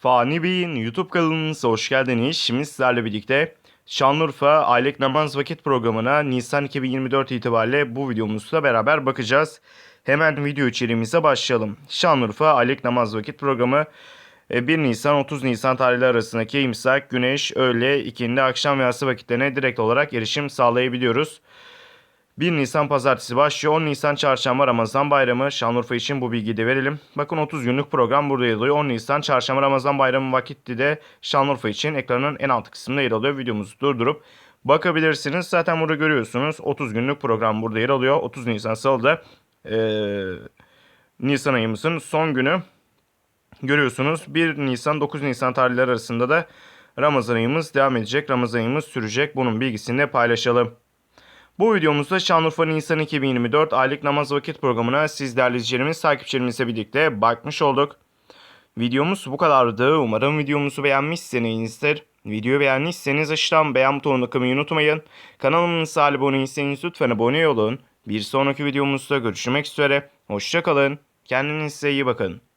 Fani Bey'in YouTube kanalımıza hoş geldiniz. Şimdi sizlerle birlikte Şanlıurfa Aylık Namaz Vakit Programı'na Nisan 2024 itibariyle bu videomuzla beraber bakacağız. Hemen video içeriğimize başlayalım. Şanlıurfa Aylık Namaz Vakit Programı e, 1 Nisan 30 Nisan tarihleri arasındaki imsak, güneş, öğle, ikindi, akşam ve yatsı vakitlerine direkt olarak erişim sağlayabiliyoruz. 1 Nisan pazartesi başlıyor. 10 Nisan çarşamba Ramazan bayramı. Şanlıurfa için bu bilgiyi de verelim. Bakın 30 günlük program burada yer alıyor. 10 Nisan çarşamba Ramazan bayramı vakiti de Şanlıurfa için ekranın en alt kısmında yer alıyor. Videomuzu durdurup bakabilirsiniz. Zaten burada görüyorsunuz 30 günlük program burada yer alıyor. 30 Nisan Salı'da eee Nisan ayımızın son günü. Görüyorsunuz 1 Nisan 9 Nisan tarihleri arasında da Ramazan ayımız devam edecek. Ramazan ayımız sürecek. Bunun bilgisini de paylaşalım. Bu videomuzda Şanlıurfa Nisan 2024 aylık namaz vakit programına siz değerli izleyicilerimiz, takipçilerimizle birlikte bakmış olduk. Videomuz bu kadardı. Umarım videomuzu beğenmişsinizdir. Videoyu beğendiyseniz aşağıdan beğen butonuna kılmayı unutmayın. Kanalımıza abone değilseniz lütfen abone olun. Bir sonraki videomuzda görüşmek üzere. Hoşçakalın. Kendinize iyi bakın.